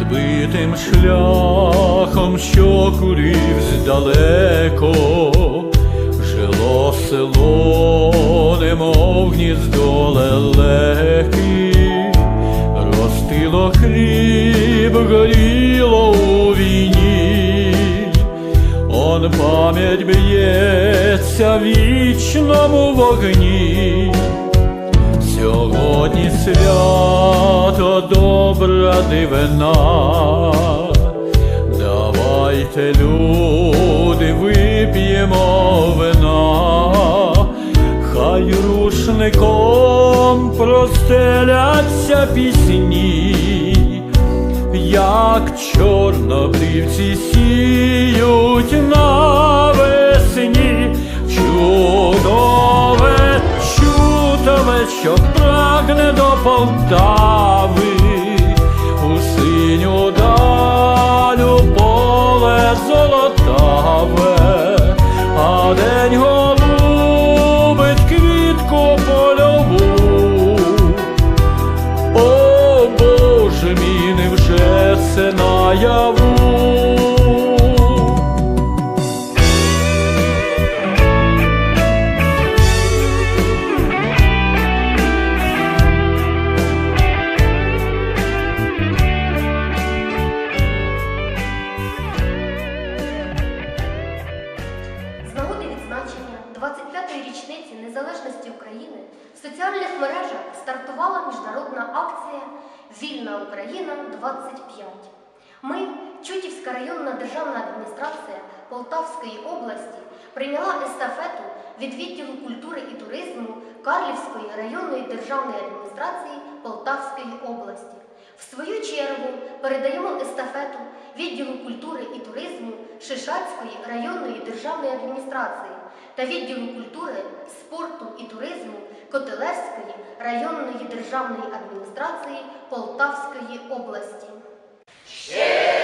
Відбитим шляхом, що курів здалеко, жило село, немов гніздо лелеки, ростило хліб, горіло у війні, он пам'ять б'ється в вічному вогні. Сьогодні свято добра дивина, давайте, люди, вип'ємо вина, хай рушником простеляться пісні, як чорнобривці сіють навесні, чудове, чудове, що прагне до Полтави, у синю далю поле золотаве, України в соціальних мережах стартувала міжнародна акція Вільна Україна 25. Ми, Чутівська районна державна адміністрація Полтавської області, прийняла естафету від відділу культури і туризму Карлівської районної державної адміністрації Полтавської області. В свою чергу передаємо естафету відділу культури і туризму Шишацької районної державної адміністрації та відділу культури, спорту і туризму Котелевської районної державної адміністрації Полтавської області. Ще